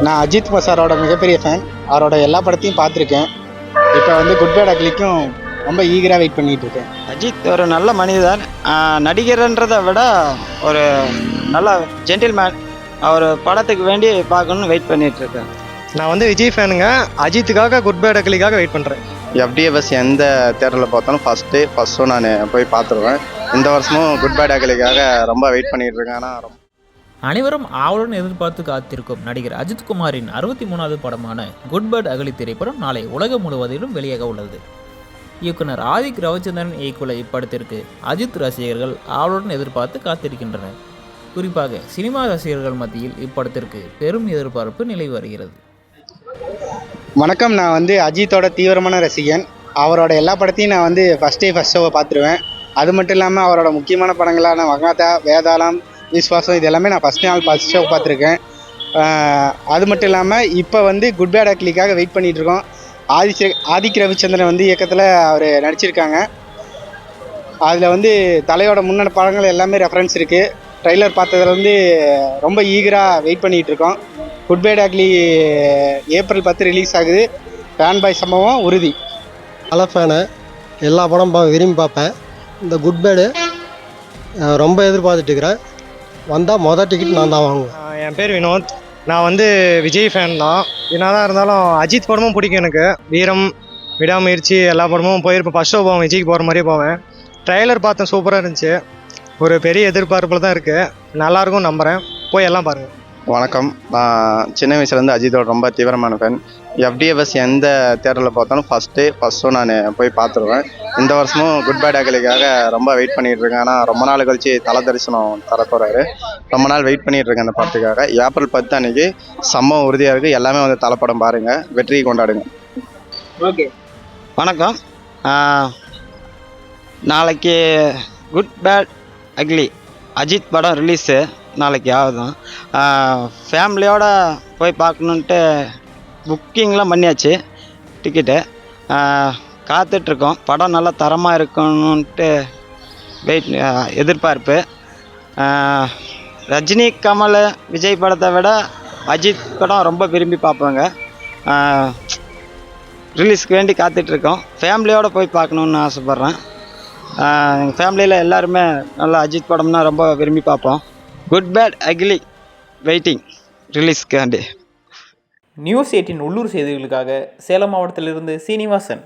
நான் அஜித் சாரோட மிகப்பெரிய ஃபேன் அவரோட எல்லா படத்தையும் பார்த்துருக்கேன். இப்போ வந்து குட் பேட் அக்லிக்கும் ரொம்ப ஈகராக வெயிட் பண்ணிட்டு இருக்கேன். அஜித் ஒரு நல்ல மனிதர். ஆஹ் நடிகர்ன்றதை விட ஒரு நல்ல ஜென்டில்மேன் அவர் படத்துக்கு வேண்டி பார்க்கணும்னு வெயிட் பண்ணிட்டு இருக்கேன். நான் வந்து விஜய் ஃபேனுங்க அஜித்துக்காக குட் பேட் அக்லிக்காக வெயிட் பண்ணுறேன் எஃப்டிஎஃப்எஸ் எந்த தேட்டரில் பார்த்தாலும் ஃபஸ்ட்டு ஃபஸ்ட் ஷோ நான் போய் பார்த்துருவேன். இந்த வருஷமும் குட் பேட் அகலிக்காக ரொம்ப வெயிட் பண்ணிட்டு இருக்கேன். ஆனால் ரொம்ப அனைவரும் ஆவலுடன் எதிர்பார்த்து காத்திருக்கும் நடிகர் அஜித் குமாரின் அறுபத்தி மூணாவது படமான குட் பேட் அகலி திரைப்படம் நாளை உலகம் முழுவதிலும் வெளியாக உள்ளது. இயக்குனர் ஆதிக் ரவிச்சந்திரன் இயக்குள்ள இப்படத்திற்கு அஜித் ரசிகர்கள் ஆவலுடன் எதிர்பார்த்து காத்திருக்கின்றனர். குறிப்பாக சினிமா ரசிகர்கள் மத்தியில் இப்படத்திற்கு பெரும் எதிர்பார்ப்பு நிலவி வருகிறது. வணக்கம் நான் வந்து அஜித்தோட தீவிரமான ரசிகன். அவரோட எல்லா படத்தையும் நான் வந்து ஃபஸ்ட் டே ஃபஸ்ட் ஷோவை பார்த்துருவேன். அது மட்டும் இல்லாமல் அவரோட முக்கியமான படங்களான மகாதா வேதாளம் விஸ்வாசம் இது எல்லாமே நான் ஃபஸ்ட் நாள் ஃபஸ்ட் ஷோ பார்த்துருக்கேன். அது மட்டும் இல்லாமல் இப்போ வந்து குட் பேட் அக்லிக்காக வெயிட் பண்ணிகிட்ருக்கோம் ஆதிச்ச ஆதிக் ரவிச்சந்திரன் வந்து இயக்கத்தில் அவர் நடிச்சிருக்காங்க. அதில் வந்து தலையோட முன்னணி படங்கள் எல்லாமே ரெஃபரன்ஸ் இருக்குது ட்ரைலர் பார்த்ததுல வந்து ரொம்ப ஈகராக வெயிட் பண்ணிகிட்டு இருக்கோம். குட் பேட் அக்லி ஏப்ரல் பத்து ரிலீஸ் ஆகுது. ஃபேன் பாய் சம்பவம் உறுதி. நல்ல ஃபேனு எல்லா படம் பா விரும்பி பார்ப்பேன். இந்த குட் பேடு ரொம்ப எதிர்பார்த்துட்டு இருக்கிறேன். வந்தால் மொதல் டிக்கெட் நான் தான் வாங்குவேன். என் பேர் வினோத். நான் வந்து விஜய் ஃபேன் தான். என்னதான் இருந்தாலும் அஜித் படமும் பிடிக்கும் எனக்கு. வீரம் விடாமுயற்சி எல்லா படமும் போயிருப்பேன். ஃபஸ்ட் ஷோ போவேன் விஜய்க்கு போகிற மாதிரியே போவேன். ட்ரெய்லர் பார்த்தேன் சூப்பராக இருந்துச்சு. ஒரு பெரிய எதிர்பார்ப்பில் தான் இருக்குது நல்லாயிருக்கும் நம்புகிறேன் போய் எல்லாம் பாருங்கள் வணக்கம். நான் சின்ன வயசுலேருந்து அஜித்தோட ரொம்ப தீவிரமான ஃபேன் எஃப்டிஎஃப்எஸ் எந்த தேட்டரில் பார்த்தாலும் ஃபஸ்ட்டு ஃபஸ்ட் ஷோ நான் போய் பார்த்துருவேன். இந்த வருஷமும் குட் பேட் அகலிக்காக ரொம்ப வெயிட் பண்ணிட்டு இருக்கேன். ஆனால் ரொம்ப நாள் கழிச்சு தலை தரிசனம் தர போகிறாரு ரொம்ப நாள் வெயிட் பண்ணிட்டு இருக்கேன் அந்த படத்துக்காக. ஏப்ரல் பத்து அன்னைக்கு செம்ம உறுதியாக இருக்குது எல்லாமே வந்து தலைப்படம் பாருங்கள் வெற்றியை கொண்டாடுங்க. ஓகே வணக்கம். நாளைக்கு குட் பேட் அக்லி அஜித் படம் ரிலீஸு நாளைக்கு ஆகுதும் ஃபேமிலியோடு போய் பார்க்கணுன்ட்டு புக்கிங்லாம் பண்ணியாச்சு டிக்கெட்டு. காத்துட்ருக்கோம். படம் நல்லா தரமாக இருக்கணுன்ட்டு வெயிட் எதிர்பார்ப்பு. ரஜினி கமல் விஜய் படத்தை விட அஜித் படம் ரொம்ப விரும்பி பார்ப்பேங்க. ரிலீஸ்க்கு வேண்டி காத்துட்ருக்கோம். ஃபேமிலியோடு போய் பார்க்கணுன்னு ஆசைப்பட்றேன். எங்கள் ஃபேமிலியில் எல்லாருமே நல்லா அஜித் படம்னா ரொம்ப விரும்பி பார்ப்போம். குட் பேட் அக்லி வெயிட்டிங் ரிலீஸ்க்காண்டி நியூஸ் எயிட்டின் உள்ளூர் செய்திகளுக்காக சேலம் மாவட்டத்திலிருந்து சீனிவாசன்.